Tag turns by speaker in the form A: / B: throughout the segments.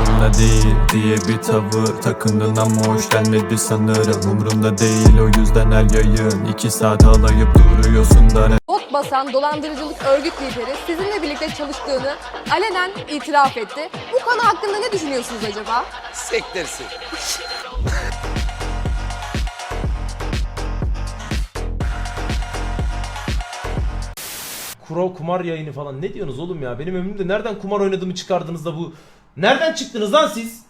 A: Umrumda değil diye bir tavır takındın ama hoş gelmedi sanırım Umrumda değil o yüzden her yayın iki saat alayıp duruyorsun da ne
B: Bot basan dolandırıcılık örgüt lideri sizinle birlikte çalıştığını alenen itiraf etti. Bu konu hakkında ne düşünüyorsunuz acaba?
C: Sektirsin.
D: Kuro kumar yayını falan. Ne diyorsunuz oğlum ya? Benim ömrümde nereden kumar oynadığımı çıkardınız da bu... Nereden çıktınız lan siz?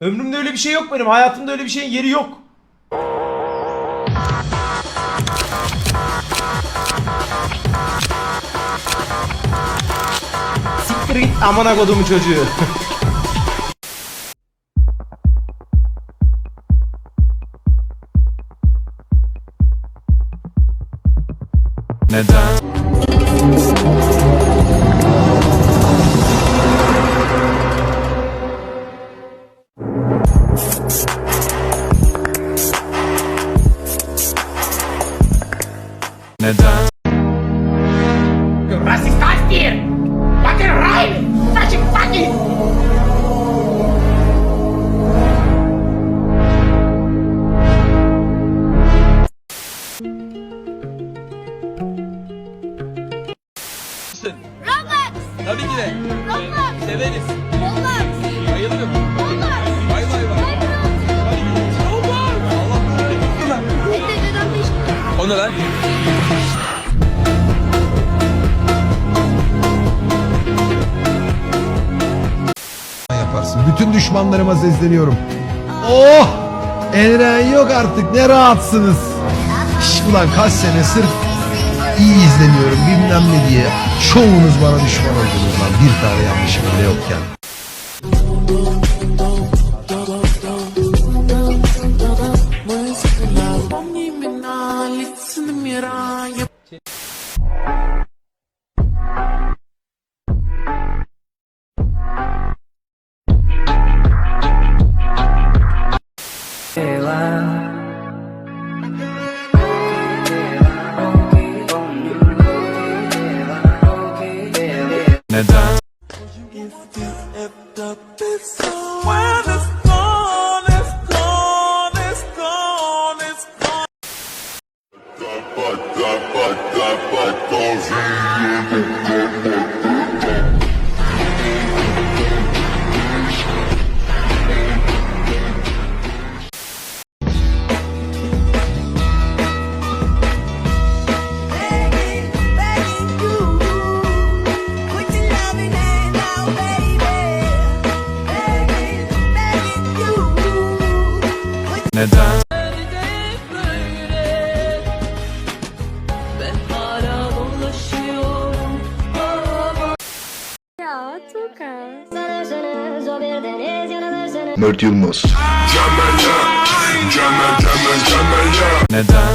D: Ömrümde öyle bir şey yok benim. Hayatımda öyle bir şeyin yeri yok. Siktir git amına kodumu çocuğu.
A: neden Neden
E: Was ist das hier? Fucking rein! Fucking fucking!
C: Tabii ki de. Severiz. Bayılırım. Bay bay bay. O ne lan?
F: yaparsın. Bütün düşmanlarıma sesleniyorum. Oh! Eren yok artık ne rahatsınız. Şş, ulan kaç sene sırf iyi izleniyorum bilmem ne diye. Çoğunuz bana düşman oldunuz lan bir tane yanlışım bile yokken.
A: Neden neden
B: Ya Tuka.
F: Mert Yılmaz.
A: neden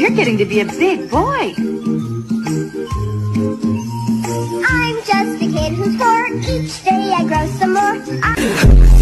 G: You're getting to be a big boy.
H: I'm just a kid who's four. Each day I grow some more. I-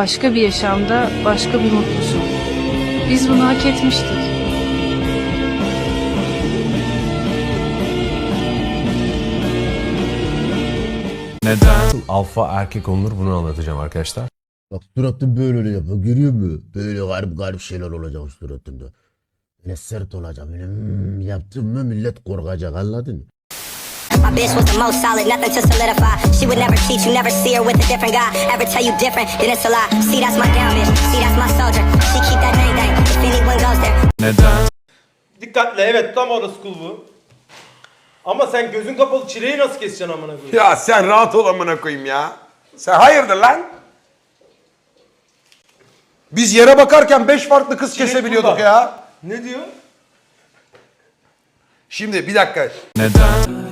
I: Başka bir yaşamda başka bir mutlusun. Biz bunu hak etmiştik.
A: neden
J: Alfa erkek olunur bunu anlatacağım arkadaşlar.
K: Bak suratım böyle öyle yapıyor görüyor musun? Böyle garip garip şeyler olacak suratımda. Böyle sert olacak böyle hmm, yaptım mı millet korkacak anladın mı?
H: My bitch was the most solid, nothing to solidify. She would never cheat, you never see her with a different guy. Ever tell you different, then it's a lie. See, that's my down bitch. See, that's my soldier. She keep that name dang. If anyone goes there,
A: neden
D: Dikkatli evet tam orası kul bu. Ama sen gözün kapalı çileyi nasıl keseceksin amına koyayım?
C: Ya sen rahat ol amına koyayım ya. Sen hayırdır lan? Biz yere bakarken beş farklı kız
D: Çilek
C: kesebiliyorduk
D: burada.
C: ya.
D: Ne diyor?
L: Şimdi bir dakika.
A: Neden?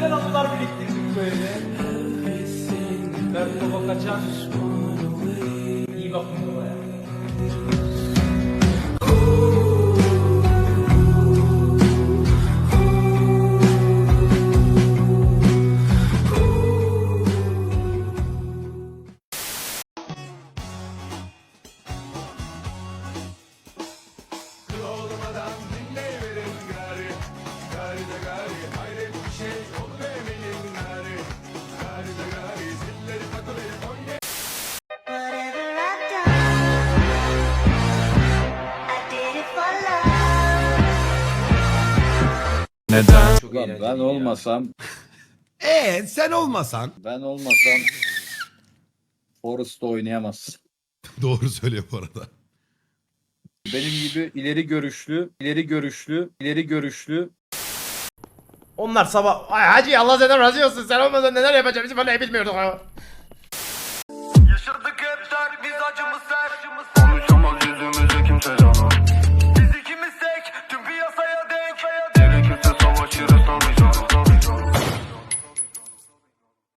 D: Güzel anılar biriktirdik. Mert Baba kaçan. İyi bakın babaya.
A: Neden?
D: Çok eğlenceli
C: Ben
D: ya.
C: olmasam,
F: Ee sen olmasan.
C: ben olmasam Forrest oynayamaz.
F: Doğru söylüyor bu arada.
C: Benim gibi ileri görüşlü, ileri görüşlü, ileri görüşlü
D: Onlar sabah ay hacı Allah senden razı olsun sen olmadan neler yapacağımızı falan bilmiyorduk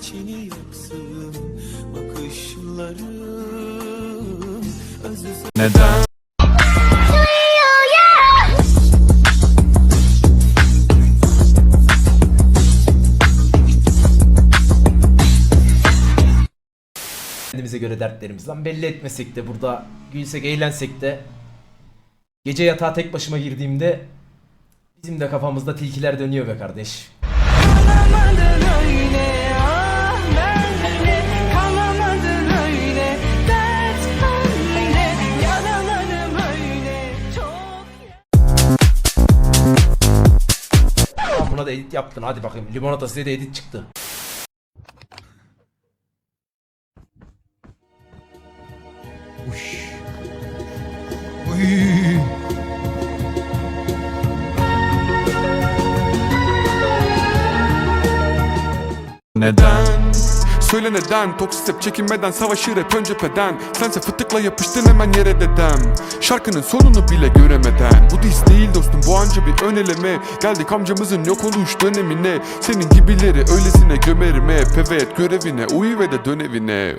E: içini yaksın Bakışların özü
A: Neden?
D: Kendimize göre dertlerimizden belli etmesek de burada gülsek eğlensek de gece yatağa tek başıma girdiğimde bizim de kafamızda tilkiler dönüyor be kardeş. Tamam buna yaptın hadi bakayım limonata size de edit çıktı.
F: Uy.
A: Neden?
L: Söyle neden? Toksik hep çekinmeden Savaşır hep ön cepheden Sense fıtıkla yapıştın hemen yere dedem. Şarkının sonunu bile göremeden. Bu diz değil dostum bu anca bir ön eleme Geldik amcamızın yok oluş dönemine. Senin gibileri öylesine gömerim hep. Evet görevine uyu ve de dön evine